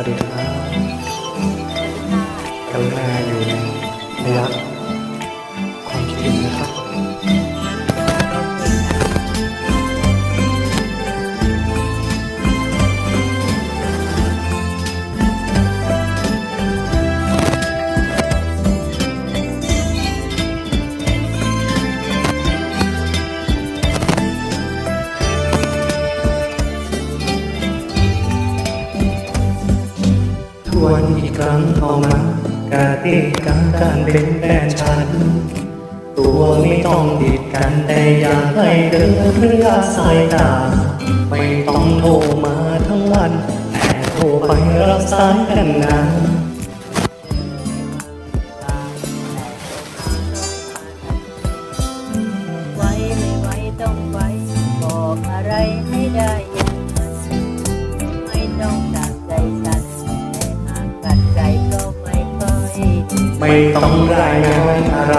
วัสดีครับกรุณาอยู่ในระยะความคิดถึงนะครับ วนอีกครั้งเข้ามากาติกาการเป็นแฟนฉัน ตัวไม่ต้องติดกันแต่อยากให้เดินเพื่อสายตา ไม่ต้องโทรมาทั้งวัน แต่โทรไปรับสายกันนาน ไม่ต้องรายงานอะไร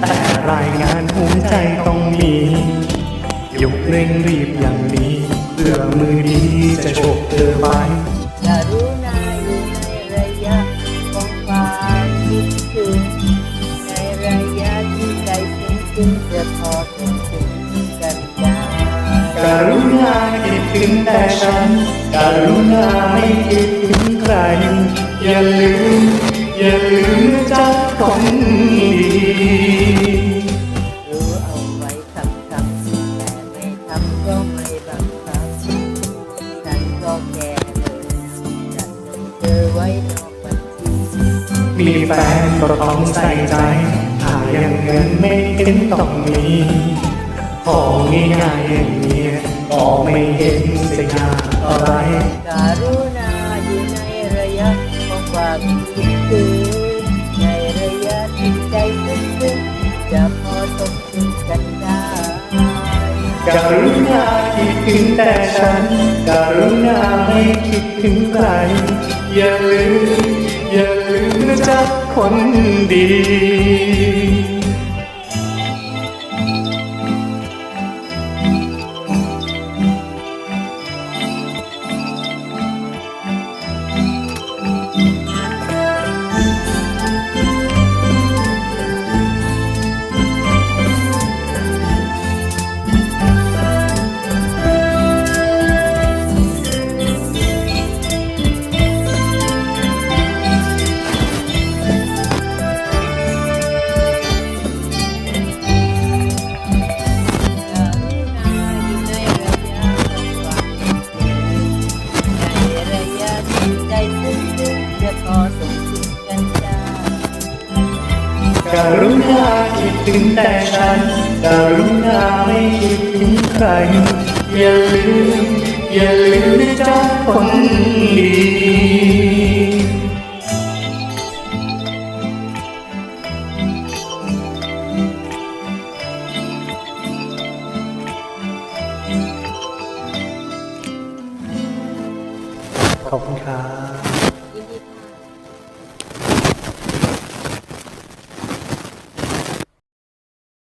แต่รายงานหัวใจต้องมียุกเร่งรีบอย่างนี้เพื่อมือดีจะโฉบเธอไปกรุณาอยู่ในระยะของความคิดถึงในระยะที่ใจซึ้งซึ้งจะพอถึงถึงกันได้กรุณาคิดถึงแต่ฉันกรุณาไม่คิดถึงใครอย่าลืม อย่าลืมจักคนดีรู้เอาไว้คำคำแต่ไม่ทำก็ไม่บังคับฉันก็แก่เลยจัดเธอไว้นอกบัญชีมีแฟนก็ต้องใส่ใจถ้าอย่างเงินไม่เห็นต้องมีของง่ายๆอย่างนี้ก็ไม่เห็นจะยากอะไร การุณาอยู่ในระยะของความคิด กรุณาคิดถึงแต่ฉันกรุณาไม่คิดถึงใคร อย่าลืม อย่าลืมนะจ๊ะคนดี รุณาคิดถึงแต่ฉันกรุณาไม่คิดถึงใคร อย่าลืม อย่าลืมนะจ๊ะคนดีขอบคุณครับ